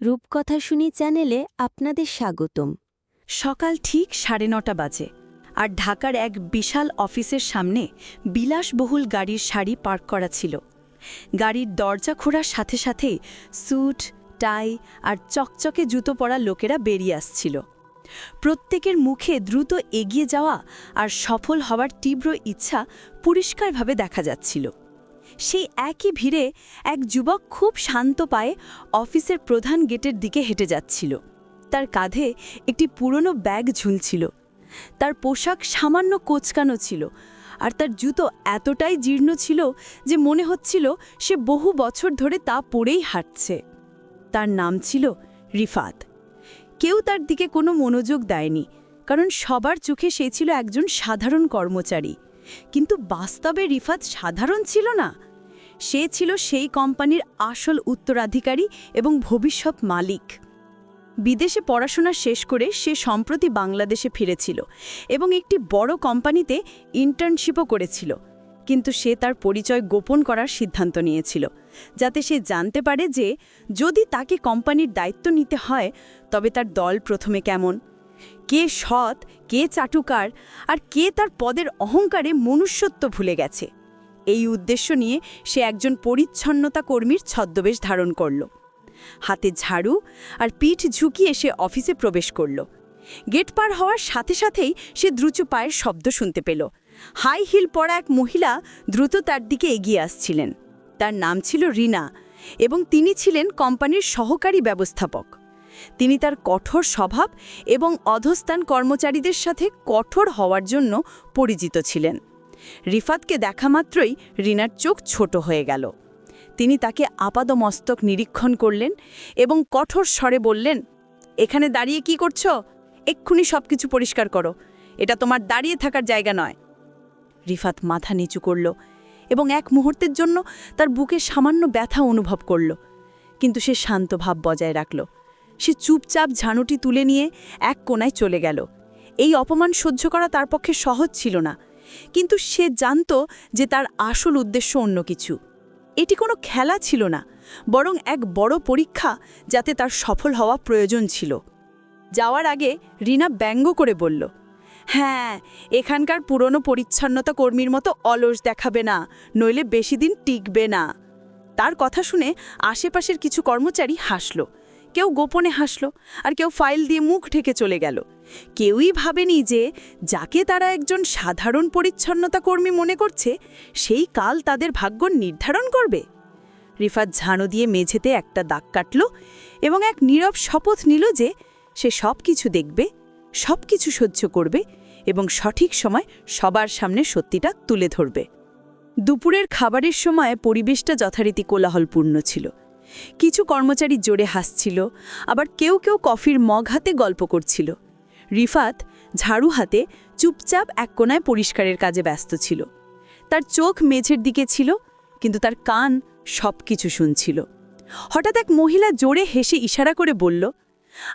রূপকথা শুনি চ্যানেলে আপনাদের স্বাগতম। সকাল ঠিক সাড়ে নটা বাজে আর ঢাকার এক বিশাল অফিসের সামনে বিলাসবহুল গাড়ির সারি পার্ক করা ছিল। গাড়ির দরজা খোড়ার সাথে সাথেই স্যুট, টাই আর চকচকে জুতো পরা লোকেরা বেরিয়ে আসছিল। প্রত্যেকের মুখে দ্রুত এগিয়ে যাওয়া আর সফল হওয়ার তীব্র ইচ্ছা পরিষ্কারভাবে দেখা যাচ্ছিল। সেই একই ভিড়ে এক যুবক খুব শান্ত পায়ে অফিসের প্রধান গেটের দিকে হেঁটে যাচ্ছিল। তার কাঁধে একটি পুরনো ব্যাগ ঝুলছিল। তার পোশাক সামান্য কোচকানো ছিল আর তার জুতো এতটাই জীর্ণ ছিল যে মনে হচ্ছিল সে বহু বছর ধরে তা পরেই হাঁটছে। তার নাম ছিল রিফাত। কেউ তার দিকে কোনো মনোযোগ দেয়নি, কারণ সবার চোখে সে ছিল একজন সাধারণ কর্মচারী। কিন্তু বাস্তবে রিফাত সাধারণ ছিল না। সে ছিল সেই কোম্পানির আসল উত্তরাধিকারী এবং ভবিষ্যৎ মালিক। বিদেশে পড়াশোনা শেষ করে সে সম্প্রতি বাংলাদেশে ফিরেছিল এবং একটি বড় কোম্পানিতে ইন্টার্নশিপও করেছিল। কিন্তু সে তার পরিচয় গোপন করার সিদ্ধান্ত নিয়েছিল, যাতে সে জানতে পারে যে যদি তাকে কোম্পানির দায়িত্ব নিতে হয়, তবে তার দল প্রথমে কেমন? কে সৎ, কে চাটুকার, আর কে তার পদের অহংকারে মনুষ্যত্ব ভুলে গেছে? এই উদ্দেশ্য নিয়ে সে একজন পরিচ্ছন্নতা কর্মীর ছদ্মবেশ ধারণ করল। হাতে ঝাড়ু আর পিঠ ঝুঁকিয়ে সে অফিসে প্রবেশ করল। গেট পার হওয়ার সাথে সাথেই সে দ্রুত পায়ের শব্দ শুনতে পেল। হাই হিল পরা এক মহিলা দ্রুত তার দিকে এগিয়ে আসছিলেন। তার নাম ছিল রিনা এবং তিনি ছিলেন কোম্পানির সহকারী ব্যবস্থাপক। তিনি তার কঠোর স্বভাব এবং অধস্থান কর্মচারীদের সাথে কঠোর হওয়ার জন্য পরিচিত ছিলেন। রিফাতকে দেখা মাত্রই রিনার চোখ ছোট হয়ে গেল। তিনি তাকে আপাদমস্তক নিরীক্ষণ করলেন এবং কঠোর স্বরে বললেন, এখানে দাঁড়িয়ে কি করছ? এক্ষুনি সব কিছু পরিষ্কার করো। এটা তোমার দাঁড়িয়ে থাকার জায়গা নয়। রিফাত মাথা নিচু করল এবং এক মুহূর্তের জন্য তার বুকে সামান্য ব্যথা অনুভব করল। কিন্তু সে শান্ত ভাব বজায় রাখল। সে চুপচাপ ঝানুটি তুলে নিয়ে এক কোনায় চলে গেল। এই অপমান সহ্য করা তার পক্ষে সহজ ছিল না। কিন্তু সে জানত যে তার আসল উদ্দেশ্য অন্য কিছু। এটি কোনো খেলা ছিল না, বরং এক বড় পরীক্ষা যাতে তার সফল হওয়া প্রয়োজন ছিল। যাওয়ার আগে রিনা ব্যঙ্গ করে বলল হ্যাঁ এখানকার পুরনো পরিচ্ছন্নতা কর্মীর মতো অলস দেখাবে না, নইলে বেশি দিন টিকবে না। তার কথা শুনে আশেপাশের কিছু কর্মচারী হাসল। কেউ গোপনে হাসল আর কেউ ফাইল দিয়ে মুখ ঢেকে চলে গেল। কেউই ভাবেনি যে যাকে তারা একজন সাধারণ পরিচ্ছন্নতা কর্মী মনে করছে, সেই কাল তাদের ভাগ্য নির্ধারণ করবে। রিফাত ঝাড়ু দিয়ে মেঝেতে একটা দাগ কাটল এবং এক নীরব শপথ নিল যে সে সব কিছু দেখবে সব কিছু সহ্য করবে এবং সঠিক সময় সবার সামনে সত্যিটা তুলে ধরবে। দুপুরের খাবারের সময় পরিবেশটা যথারীতি কোলাহলপূর্ণ ছিল। কিছু কর্মচারী জোরে হাসছিল, আবার কেউ কেউ কফির মগ হাতে গল্প করছিল। রিফাত ঝাড়ু হাতে চুপচাপ এক কোনায় পরিষ্কারের কাজে ব্যস্ত ছিল। তার চোখ মেঝের দিকে ছিল, কিন্তু তার কান সব কিছু শুনছিল। হঠাৎ এক মহিলা জোরে হেসে ইশারা করে বলল,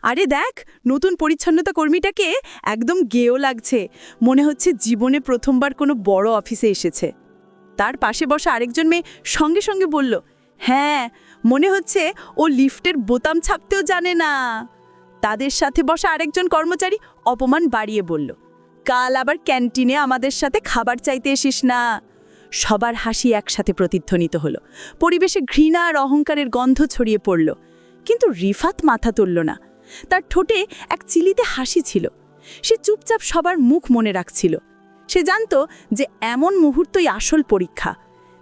আরে দেখ, নতুন পরিচ্ছন্নতা কর্মীটাকে একদম গেও লাগছে। মনে হচ্ছে জীবনে প্রথমবার কোনো বড় অফিসে এসেছে। তার পাশে বসা আরেকজন মেয়ে সঙ্গে সঙ্গে বলল হ্যাঁ মনে হচ্ছে ও লিফটের বোতাম ছাপতেও জানে না। তাদের সাথে বসা আরেকজন কর্মচারী অপমান বাড়িয়ে বলল, কাল আবার ক্যান্টিনে আমাদের সাথে খাবার চাইতে এসিস না। সবার হাসি একসাথে প্রতিধ্বনিত হলো। পরিবেশে ঘৃণা আর অহংকারের গন্ধ ছড়িয়ে পড়ল। কিন্তু রিফাত মাথা তুলল না। তার ঠোঁটে এক চিলিতে হাসি ছিল। সে চুপচাপ সবার মুখ মনে রাখছিল। সে জানত যে এমন মুহূর্তই আসল পরীক্ষা,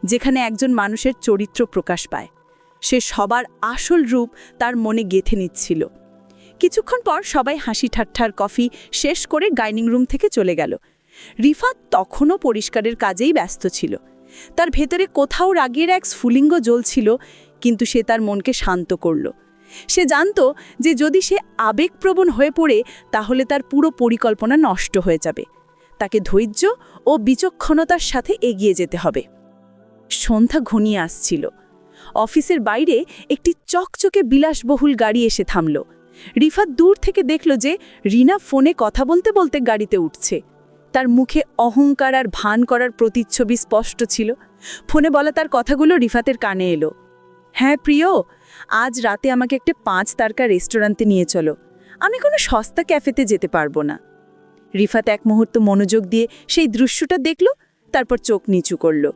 যেখানে একজন মানুষের চরিত্র প্রকাশ পায়। সে সবার আসল রূপ তার মনে গেথে নিচ্ছিল। কিছুক্ষণ পর সবাই হাসি ঠাট্টার কফি শেষ করে ডাইনিং রুম থেকে চলে গেল। রিফাত তখনও পরিষ্কারের কাজেই ব্যস্ত ছিল। তার ভেতরে কোথাও রাগের এক স্ফুলিঙ্গ জ্বলছিল, কিন্তু সে তার মনকে শান্ত করল। সে জানত যে যদি সে আবেগপ্রবণ হয়ে পড়ে, তাহলে তার পুরো পরিকল্পনা নষ্ট হয়ে যাবে। তাকে ধৈর্য ও বিচক্ষণতার সাথে এগিয়ে যেতে হবে। সন্ধ্যা ঘনিয়ে আসছিল। অফিসের বাইরে একটি চকচকে বিলাসবহুল গাড়ি এসে থামল। রিফাত দূর থেকে দেখল যে রিনা ফোনে কথা বলতে বলতে গাড়িতে উঠছে। তার মুখে অহংকার আর ভান করার প্রতিচ্ছবি স্পষ্ট ছিল। ফোনে বলা তার কথাগুলো রিফাতের কানে এলো। হ্যাঁ প্রিয়, আজ রাতে আমাকে একটা পাঁচ তারকা রেস্টুরেন্টে নিয়ে চলো। আমি কোনো সস্তা ক্যাফেতে যেতে পারব না। রিফাত এক মুহূর্ত মনোযোগ দিয়ে সেই দৃশ্যটা দেখল, তারপর চোখ নিচু করল।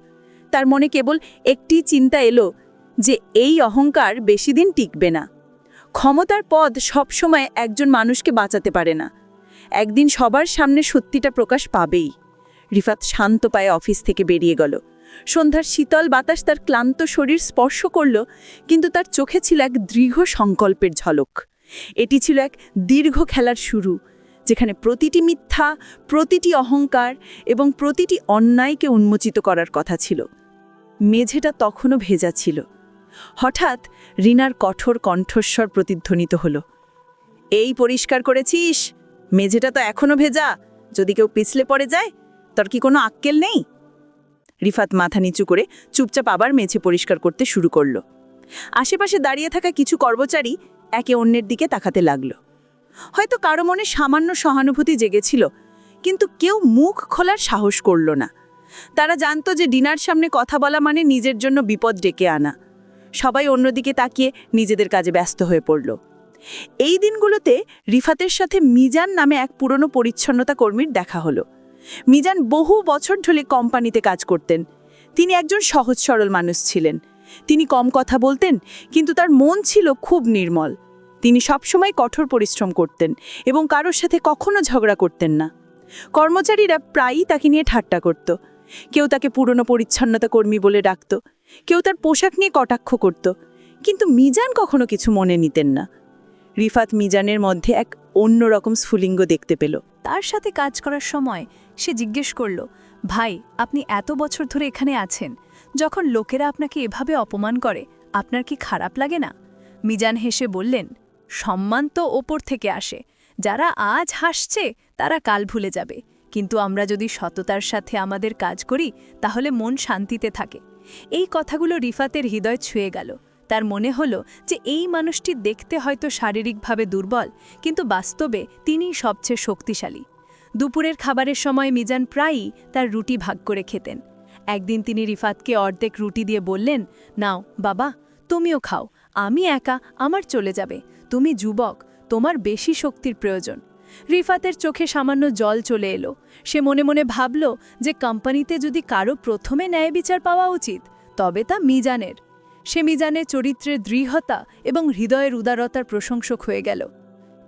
তার মনে কেবল একটি চিন্তা এলো যে এই অহংকার বেশি দিন টিকবে না। ক্ষমতার পদ সবসময় একজন মানুষকে বাঁচাতে পারে না। একদিন সবার সামনে সত্যিটা প্রকাশ পাবেই। রিফাত শান্ত পায়ে অফিস থেকে বেরিয়ে গেল। সন্ধ্যার শীতল বাতাস তার ক্লান্ত শরীর স্পর্শ করল, কিন্তু তার চোখে ছিল এক দৃঢ় সংকল্পের ঝলক। এটি ছিল এক দীর্ঘ খেলার শুরু, যেখানে প্রতিটি মিথ্যা, প্রতিটি অহংকার এবং প্রতিটি অন্যায়কে উন্মোচিত করার কথা ছিল। মেঝেটা তখনও ভেজা ছিল। হঠাৎ রিনার কঠোর কণ্ঠস্বর প্রতিধ্বনিত হল। এই পরিষ্কার করেছিস? মেঝেটা তো এখনও ভেজা। যদি কেউ পিছলে পড়ে যায়, তোর কি কোনো আক্কেল নেই? রিফাত মাথা নিচু করে চুপচাপ আবার মেঝে পরিষ্কার করতে শুরু করল। আশেপাশে দাঁড়িয়ে থাকা কিছু কর্মচারী একে অন্যের দিকে তাকাতে লাগল। হয়তো কারও মনে সামান্য সহানুভূতি জেগেছিল, কিন্তু কেউ মুখ খোলার সাহস করল না। তারা জানতো যে ডিনার সামনে কথা বলা মানে নিজের জন্য বিপদ ডেকে আনা। সবাই অন্যদিকে তাকিয়ে নিজেদের কাজে ব্যস্ত হয়ে পড়ল। এই দিনগুলোতে রিফাতের সাথে মিজান নামে এক পুরনো পরিচ্ছন্নতা কর্মীর দেখা হলো। মিজান বহু বছর ধরে কোম্পানিতে কাজ করতেন। তিনি একজন সহজ সরল মানুষ ছিলেন। তিনি কম কথা বলতেন, কিন্তু তার মন ছিল খুব নির্মল। তিনি সবসময় কঠোর পরিশ্রম করতেন এবং কারোর সাথে কখনো ঝগড়া করতেন না। কর্মচারীরা প্রায়ই তাকে নিয়ে ঠাট্টা করত। কেউ তাকে পুরনো পরিচ্ছন্নতা কর্মী বলে ডাকত, কেউ তার পোশাক নিয়ে কটাক্ষ করত, কিন্তু মিজান কখনো কিছু মনে নিতেন না। রিফাত মিজানের মধ্যে এক অন্যরকম স্ফুলিঙ্গ দেখতে পেল। তার সাথে কাজ করার সময় সে জিজ্ঞেস করল, ভাই, আপনি এত বছর ধরে এখানে আছেন, যখন লোকেরা আপনাকে এভাবে অপমান করে, আপনার কি খারাপ লাগে না? মিজান হেসে বললেন, সম্মান তো ওপর থেকে আসে যারা আজ হাসছে, তারা কাল ভুলে যাবে। কিন্তু আমরা যদি সততার সাথে আমাদের কাজ করি, তাহলে মন শান্তিতে থাকে। এই কথাগুলো রিফাতের হৃদয় ছুঁয়ে গেল। তার মনে হলো যে এই মানুষটি দেখতে হয়তো শারীরিকভাবে দুর্বল, কিন্তু বাস্তবে তিনিই সবচেয়ে শক্তিশালী। দুপুরের খাবারের সময় মিজান প্রায়ই তার রুটি ভাগ করে খেতেন। একদিন তিনি রিফাতকে অর্ধেক রুটি দিয়ে বললেন, নাও, বাবা, তুমিও খাও। আমি একা, আমার চলে যাবে। তুমি যুবক তোমার বেশি শক্তির প্রয়োজন। রিফাতের চোখে সামান্য জল চলে এলো। সে মনে মনে ভাবল যে কোম্পানিতে যদি কারও প্রথমে ন্যায় বিচার পাওয়া উচিত, তবে তা মিজানের। সে মিজানের চরিত্রের দৃঢ়তা এবং হৃদয়ের উদারতার প্রশংসক হয়ে গেল।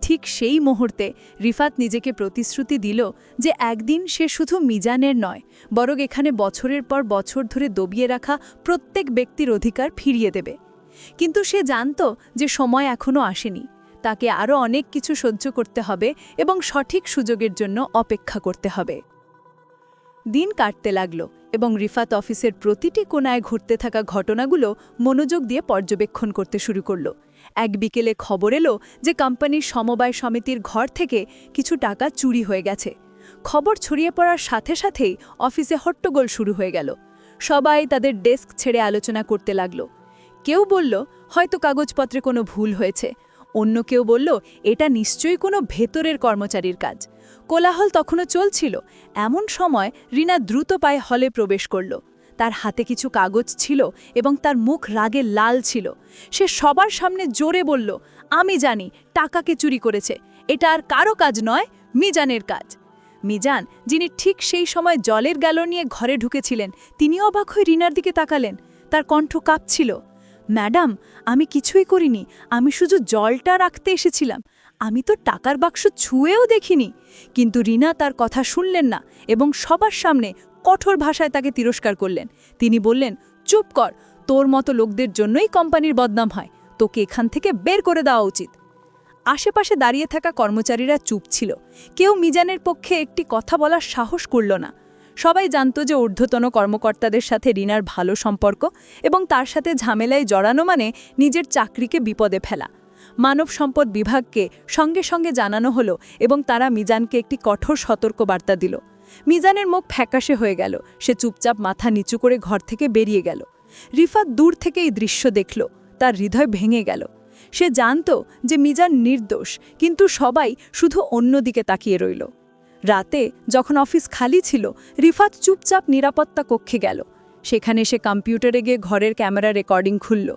ঠিক সেই মুহূর্তে রিফাত নিজেকে প্রতিশ্রুতি দিল যে একদিন সে শুধু মিজানের নয়, বরং এখানে বছরের পর বছর ধরে দবিয়ে রাখা প্রত্যেক ব্যক্তির অধিকার ফিরিয়ে দেবে। কিন্তু সে জানত যে সময় এখনও আসেনি। তাকে আরও অনেক কিছু সহ্য করতে হবে এবং সঠিক সুযোগের জন্য অপেক্ষা করতে হবে। দিন কাটতে লাগল এবং রিফাত অফিসের প্রতিটি কোনায় ঘুরতে থাকা ঘটনাগুলো মনোযোগ দিয়ে পর্যবেক্ষণ করতে শুরু করল। এক বিকেলে খবর এলো যে কোম্পানির সমবায় সমিতির ঘর থেকে কিছু টাকা চুরি হয়ে গেছে। খবর ছড়িয়ে পড়ার সাথে সাথেই অফিসে হট্টগোল শুরু হয়ে গেল। সবাই তাদের ডেস্ক ছেড়ে আলোচনা করতে লাগল। কেউ বলল, হয়তো কাগজপত্রে কোনো ভুল হয়েছে। অন্য কেউ বলল, এটা নিশ্চয়ই কোনো ভেতরের কর্মচারীর কাজ। কোলাহল তখনও চলছিল। এমন সময় রিনা দ্রুত পায়ে হলে প্রবেশ করল। তার হাতে কিছু কাগজ ছিল এবং তার মুখ রাগে লাল ছিল। সে সবার সামনে জোরে বলল, আমি জানি, টাকাকে চুরি করেছে। এটা আর কারও কাজ নয়, মিজানের কাজ। মিজান, যিনি ঠিক সেই সময় জলের গ্যালো নিয়ে ঘরে ঢুকেছিলেন তিনিও অবাক হয়ে রিনার দিকে তাকালেন। তার কণ্ঠ কাঁপছিল। ম্যাডাম, আমি কিছুই করিনি। আমি শুধু জলটা রাখতে এসেছিলাম। আমি তো টাকার বাক্স ছুঁয়েও দেখিনি। কিন্তু রিনা তার কথা শুনলেন না এবং সবার সামনে কঠোর ভাষায় তাকে তিরস্কার করলেন। তিনি বললেন, চুপ কর, তোর মতো লোকদের জন্যই কোম্পানির বদনাম হয়। তোকে এখান থেকে বের করে দেওয়া উচিত। আশেপাশে দাঁড়িয়ে থাকা কর্মচারীরা চুপ ছিল। কেউ মিজানের পক্ষে একটি কথা বলার সাহস করল না। সবাই জানত যে ঊর্ধ্বতন কর্মকর্তাদের সাথে রিনার ভালো সম্পর্ক এবং তার সাথে ঝামেলায় জড়ানো মানে নিজের চাকরিকে বিপদে ফেলা। মানব সম্পদ বিভাগকে সঙ্গে সঙ্গে জানানো হলো এবং তারা মিজানকে একটি কঠোর সতর্ক বার্তা দিল। মিজানের মুখ ফ্যাকাশে হয়ে গেল। সে চুপচাপ মাথা নিচু করে ঘর থেকে বেরিয়ে গেল। রিফাত দূর থেকে এই দৃশ্য দেখল। তার হৃদয় ভেঙে গেল। সে জানত যে মিজান নির্দোষ, কিন্তু সবাই শুধু অন্যদিকে তাকিয়ে রইল। রাতে যখন অফিস খালি ছিল, রিফাত চুপচাপ নিরাপত্তা কক্ষে গেল। সেখানে সে কম্পিউটারে গিয়ে ঘরের ক্যামেরা রেকর্ডিং খুলল।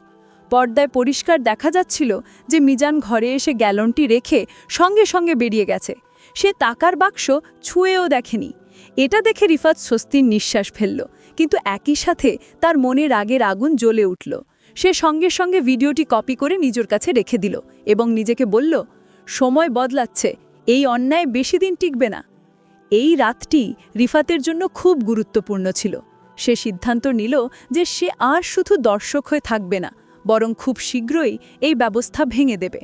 পর্দায় পরিষ্কার দেখা যাচ্ছিল যে মিজান ঘরে এসে গ্যালনটি রেখে সঙ্গে সঙ্গে বেরিয়ে গেছে। সে টাকার বাক্স ছুঁয়েও দেখেনি। এটা দেখে রিফাত স্বস্তির নিঃশ্বাস ফেলল, কিন্তু একই সাথে তার মনে রাগের আগুন জ্বলে উঠল। সে সঙ্গে সঙ্গে ভিডিওটি কপি করে নিজের কাছে রেখে দিল এবং নিজেকে বলল, সময় বদলাচ্ছে, এই অন্যায় বেশি দিন টিকবে না। এই রাতটি রিফাতের জন্য খুব গুরুত্বপূর্ণ ছিল। সে সিদ্ধান্ত নিল যে সে আর শুধু দর্শক হয়ে থাকবে না, বরং খুব শীঘ্রই এই ব্যবস্থা ভেঙে দেবে।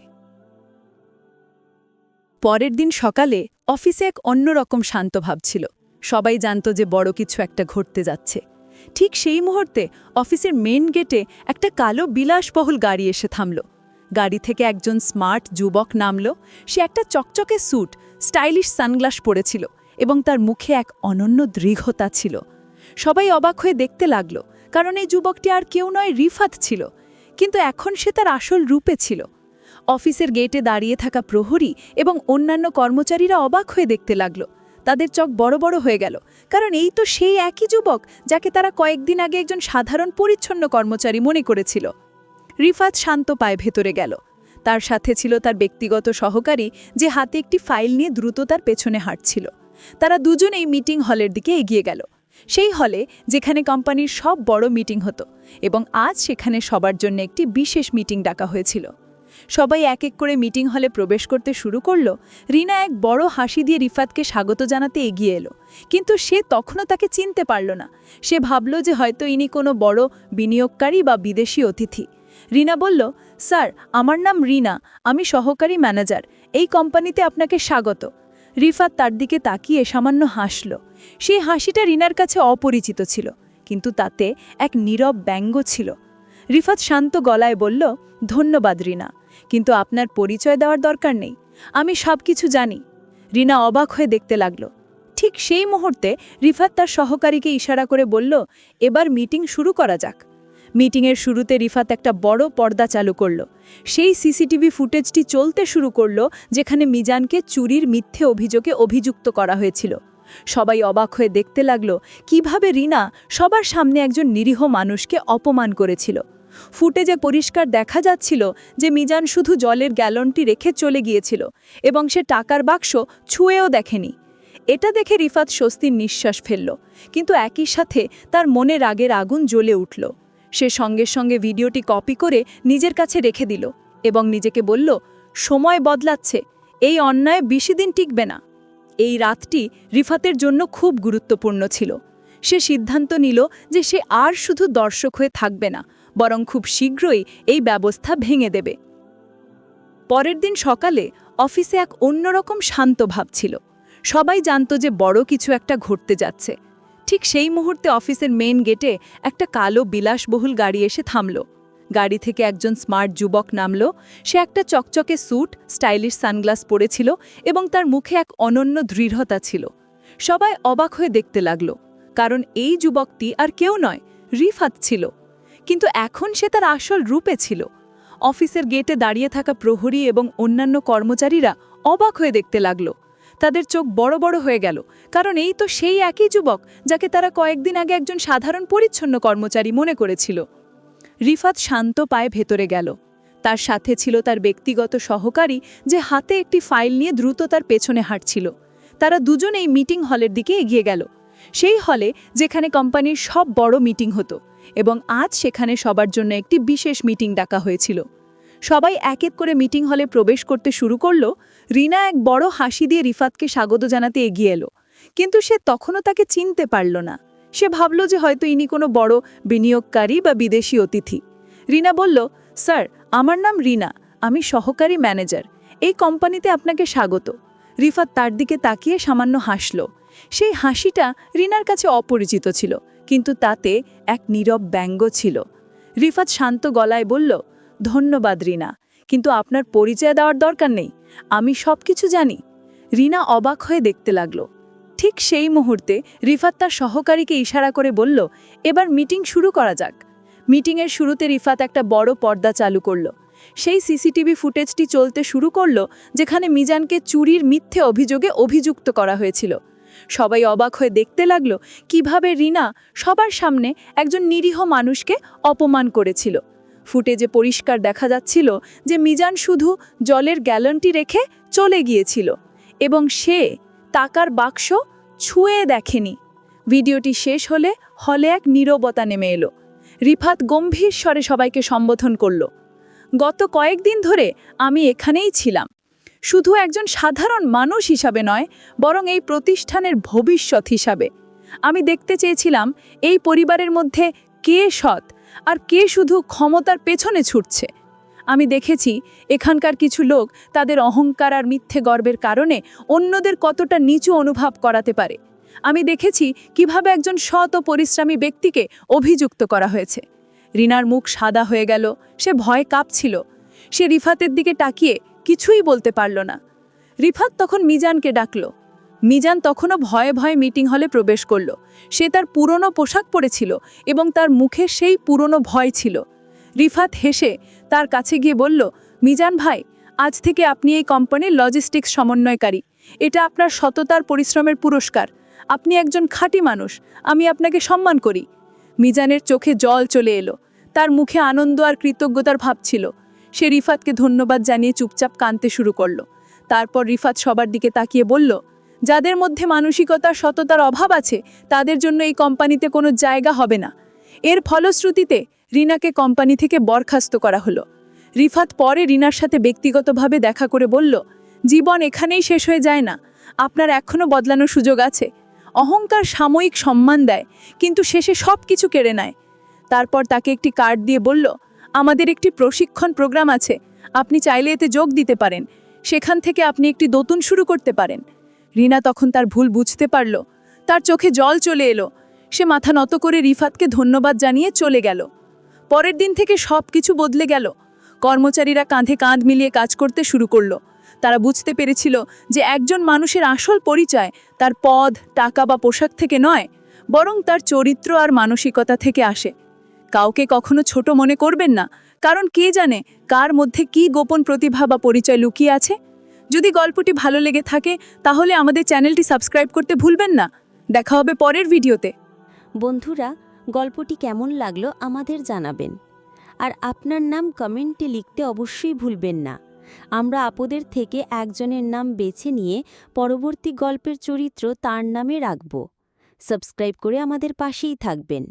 পরের দিন সকালে অফিসে এক অন্যরকম শান্ত ভাব ছিল। সবাই জানত যে বড় কিছু একটা ঘটতে যাচ্ছে। ঠিক সেই মুহূর্তে অফিসের মেন গেটে একটা কালো বিলাসবহুল গাড়ি এসে থামল। গাড়ি থেকে একজন স্মার্ট যুবক নামল। সে একটা চকচকে স্যুট, স্টাইলিশ সানগ্লাস পরেছিল। এবং তার মুখে এক অনন্য দৃঢ়তা ছিল। সবাই অবাক হয়ে দেখতে লাগল, কারণ এই যুবকটি আর কেউ নয়, রিফাত ছিল। কিন্তু এখন সে তার আসল রূপে ছিল। অফিসের গেটে দাঁড়িয়ে থাকা প্রহরী এবং অন্যান্য কর্মচারীরা অবাক হয়ে দেখতে লাগল। তাদের চোখ বড় বড় হয়ে গেল, কারণ এই তো সেই একই যুবক যাকে তারা কয়েকদিন আগে একজন সাধারণ পরিচ্ছন্ন কর্মচারী মনে করেছিল। রিফাত শান্ত পায়ে ভেতরে গেল। তার সাথে ছিল তার ব্যক্তিগত সহকারী, যে হাতে একটি ফাইল নিয়ে দ্রুত তার পেছনে হাঁটছিল। তারা দুজনেই মিটিং হলের দিকে এগিয়ে গেল। সেই হলে যেখানে কোম্পানির সব বড় মিটিং হতো এবং আজ সেখানে সবার জন্য একটি বিশেষ মিটিং ডাকা হয়েছিল। সবাই এক এক করে মিটিং হলে প্রবেশ করতে শুরু করল, রিনা এক বড় হাসি দিয়ে রিফাতকে স্বাগত জানাতে এগিয়ে এলো। কিন্তু সে তখনও তাকে চিনতে পারল না। সে ভাবল যে হয়তো ইনি কোনো বড় বিনিয়োগকারী বা বিদেশি অতিথি। রিনা বলল, স্যার, আমার নাম রিনা, আমি সহকারী ম্যানেজার। এই কোম্পানিতে আপনাকে স্বাগত। রিফাত তার দিকে তাকিয়ে সামান্য হাসল। সেই হাসিটা রিনার কাছে অপরিচিত ছিল, কিন্তু তাতে এক নীরব ব্যঙ্গ ছিল। রিফাত শান্ত গলায় বলল, ধন্যবাদ রিনা, কিন্তু আপনার পরিচয় দেওয়ার দরকার নেই। আমি সব কিছু জানি। রিনা অবাক হয়ে দেখতে লাগল। ঠিক সেই মুহূর্তে রিফাত তার সহকারীকে ইশারা করে বলল, এবার মিটিং শুরু করা যাক। মিটিংয়ের শুরুতে রিফাত একটা বড় পর্দা চালু করল। সেই সিসিটিভি ফুটেজটি চলতে শুরু করল, যেখানে মিজানকে চুরির মিথ্যে অভিযোগে অভিযুক্ত করা হয়েছিল। সবাই অবাক হয়ে দেখতে লাগল, কীভাবে রিনা সবার সামনে একজন নিরীহ মানুষকে অপমান করেছিল। ফুটেজে পরিষ্কার দেখা যাচ্ছিল যে মিজান শুধু জলের গ্যালনটি রেখে চলে গিয়েছিল এবং সে টাকার বাক্স ছুঁয়েও দেখেনি। এটা দেখে রিফাত স্বস্তির নিঃশ্বাস ফেলল, কিন্তু একই সাথে তার মনে রাগের আগুন জ্বলে উঠল। সে সঙ্গে সঙ্গে ভিডিওটি কপি করে নিজের কাছে রেখে দিল এবং নিজেকে বলল, সময় বদলাচ্ছে, এই অন্যায় বেশি দিন টিকবে না। এই রাতটি রিফাতের জন্য খুব গুরুত্বপূর্ণ ছিল। সে সিদ্ধান্ত নিল যে সে আর শুধু দর্শক হয়ে থাকবে না, বরং খুব শীঘ্রই এই ব্যবস্থা ভেঙে দেবে। পরের দিন সকালে অফিসে এক অন্যরকম শান্ত ভাব ছিল। সবাই জানত যে বড় কিছু একটা ঘটতে যাচ্ছে। ঠিক সেই মুহূর্তে অফিসের মেন গেটে একটা কালো বিলাসবহুল গাড়ি এসে থামল। গাড়ি থেকে একজন স্মার্ট যুবক নামল। সে একটা চকচকে স্যুট স্টাইলিশ সানগ্লাস পরেছিল এবং তার মুখে এক অনন্য দৃঢ়তা ছিল। সবাই অবাক হয়ে দেখতে লাগল, কারণ এই যুবকটি আর কেউ নয়, রিফাত ছিল। কিন্তু এখন সে তার আসল রূপে ছিল। অফিসের গেটে দাঁড়িয়ে থাকা প্রহরী এবং অন্যান্য কর্মচারীরা অবাক হয়ে দেখতে লাগল। তাদের চোখ বড় বড় হয়ে গেল। কারণ এই তো সেই একই যুবক যাকে তারা কয়েকদিন আগে একজন সাধারণ পরিচ্ছন্ন কর্মচারী মনে করেছিল। রিফাত শান্ত পায়ে ভেতরে গেল। তার সাথে ছিল তার ব্যক্তিগত সহকারী যে হাতে একটি ফাইল নিয়ে দ্রুত তার পেছনে হাঁটছিল। তারা দুজনেই মিটিং হলের দিকে এগিয়ে গেল। সেই হলে যেখানে কোম্পানির সব বড় মিটিং হতো এবং আজ সেখানে সবার জন্য একটি বিশেষ মিটিং ডাকা হয়েছিল। সবাই এক এক করে মিটিং হলে প্রবেশ করতে শুরু করল, রিনা এক বড় হাসি দিয়ে রিফাতকে স্বাগত জানাতে এগিয়ে এলো। কিন্তু সে তখনও তাকে চিনতে পারল না। সে ভাবল যে হয়তো ইনি কোনো বড় বিনিয়োগকারী বা বিদেশি অতিথি। রিনা বলল, স্যার, আমার নাম রিনা, আমি সহকারী ম্যানেজার। এই কোম্পানিতে আপনাকে স্বাগত। রিফাত তার দিকে তাকিয়ে সামান্য হাসল। সেই হাসিটা রিনার কাছে অপরিচিত ছিল, কিন্তু তাতে এক নীরব ব্যঙ্গ ছিল। রিফাত শান্ত গলায় বলল ধন্যবাদ, রিনা। কিন্তু আপনার পরিচয় দেওয়ার দরকার নেই। আমি সব কিছু জানি। রিনা অবাক হয়ে দেখতে লাগল। ঠিক সেই মুহূর্তে রিফাত তার সহকারীকে ইশারা করে বলল, এবার মিটিং শুরু করা যাক। মিটিংয়ের শুরুতে রিফাত একটা বড় পর্দা চালু করল। সেই সিসিটিভি ফুটেজটি চলতে শুরু করল, যেখানে মিজানকে চুরির মিথ্যে অভিযোগে অভিযুক্ত করা হয়েছিল। সবাই অবাক হয়ে দেখতে লাগল কীভাবে রিনা সবার সামনে একজন নিরীহ মানুষকে অপমান করেছিল। ফুটেজে পরিষ্কার দেখা যাচ্ছিল যে মিজান শুধু জলের গ্যালনটি রেখে চলে গিয়েছিল এবং সে টাকার বাক্স ছুঁয়ে দেখেনি। ভিডিওটি শেষ হলে হলে এক নীরবতা নেমে এলো। রিফাত গম্ভীর স্বরে সবাইকে সম্বোধন করল। গত কয়েকদিন ধরে আমি এখানেই ছিলাম। শুধু একজন সাধারণ মানুষ হিসাবে নয়, বরং এই প্রতিষ্ঠানের ভবিষ্যৎ হিসাবে। আমি দেখতে চেয়েছিলাম এই পরিবারের মধ্যে কে সৎ আর কে শুধু ক্ষমতার পেছনে ছুটছে? আমি দেখেছি এখানকার কিছু লোক তাদের অহংকার আর মিথ্যে গর্বের কারণে অন্যদের কতটা নিচু অনুভব করাতে পারে। আমি দেখেছি কীভাবে একজন সৎ ও পরিশ্রমী ব্যক্তিকে অভিযুক্ত করা হয়েছে। রিনার মুখ সাদা হয়ে গেল, সে ভয়ে কাঁপছিল। সে রিফাতের দিকে তাকিয়ে কিছুই বলতে পারল না। রিফাত তখন মিজানকে ডাকল মিজান তখনও ভয়ে ভয়ে মিটিং হলে প্রবেশ করল। সে তার পুরনো পোশাক পরেছিল এবং তার মুখে সেই পুরনো ভয় ছিল। রিফাত হেসে তার কাছে গিয়ে বলল, মিজান ভাই, আজ থেকে আপনি এই কোম্পানির লজিস্টিক্স সমন্বয়কারী। এটা আপনার সততার পরিশ্রমের পুরস্কার। আপনি একজন খাঁটি মানুষ। আমি আপনাকে সম্মান করি। মিজানের চোখে জল চলে এলো। তার মুখে আনন্দ আর কৃতজ্ঞতার ভাব ছিল। সে রিফাতকে ধন্যবাদ জানিয়ে চুপচাপ কানতে শুরু করল। তারপর রিফাত সবার দিকে তাকিয়ে বলল যাদের মধ্যে মানসিকতা সততার অভাব আছে, তাদের জন্য এই কোম্পানিতে কোনো জায়গা হবে না। এর ফলশ্রুতিতে রিনাকে কোম্পানি থেকে বরখাস্ত করা হলো। রিফাত পরে রিনার সাথে ব্যক্তিগতভাবে দেখা করে বলল, জীবন এখানেই শেষ হয়ে যায় না। আপনার এখনও বদলানোর সুযোগ আছে। অহংকার সাময়িক সম্মান দেয়, কিন্তু শেষে সব কিছু কেড়ে নেয়। তারপর তাকে একটি কার্ড দিয়ে বলল, আমাদের একটি প্রশিক্ষণ প্রোগ্রাম আছে। আপনি চাইলে এতে যোগ দিতে পারেন। সেখান থেকে আপনি একটি নতুন শুরু করতে পারেন। রিনা তখন তার ভুল বুঝতে পারল। তার চোখে জল চলে এলো। সে মাথা নত করে রিফাতকে ধন্যবাদ জানিয়ে চলে গেল। পরের দিন থেকে সব কিছু বদলে গেল। কর্মচারীরা কাঁধে কাঁধ মিলিয়ে কাজ করতে শুরু করল। তারা বুঝতে পেরেছিল যে একজন মানুষের আসল পরিচয় তার পদ, টাকা বা পোশাক থেকে নয়, বরং তার চরিত্র আর মানসিকতা থেকে আসে। কাউকে কখনো ছোট মনে করবেন না, কারণ কে জানে কার মধ্যে কি গোপন প্রতিভা বা পরিচয় লুকিয়ে আছে। যদি গল্পটি ভালো লেগে থাকে, তাহলে আমাদের চ্যানেলটি সাবস্ক্রাইব করতে ভুলবেন না। দেখা হবে পরের ভিডিওতে। বন্ধুরা, গল্পটি কেমন লাগল আমাদের জানাবেন। আর আপনার নাম কমেন্টে লিখতে অবশ্যই ভুলবেন না। আমরা আপদের থেকে একজনের নাম বেছে নিয়ে পরবর্তী গল্পের চরিত্র তার নামে রাখব। সাবস্ক্রাইব করে আমাদের পাশেই থাকবেন।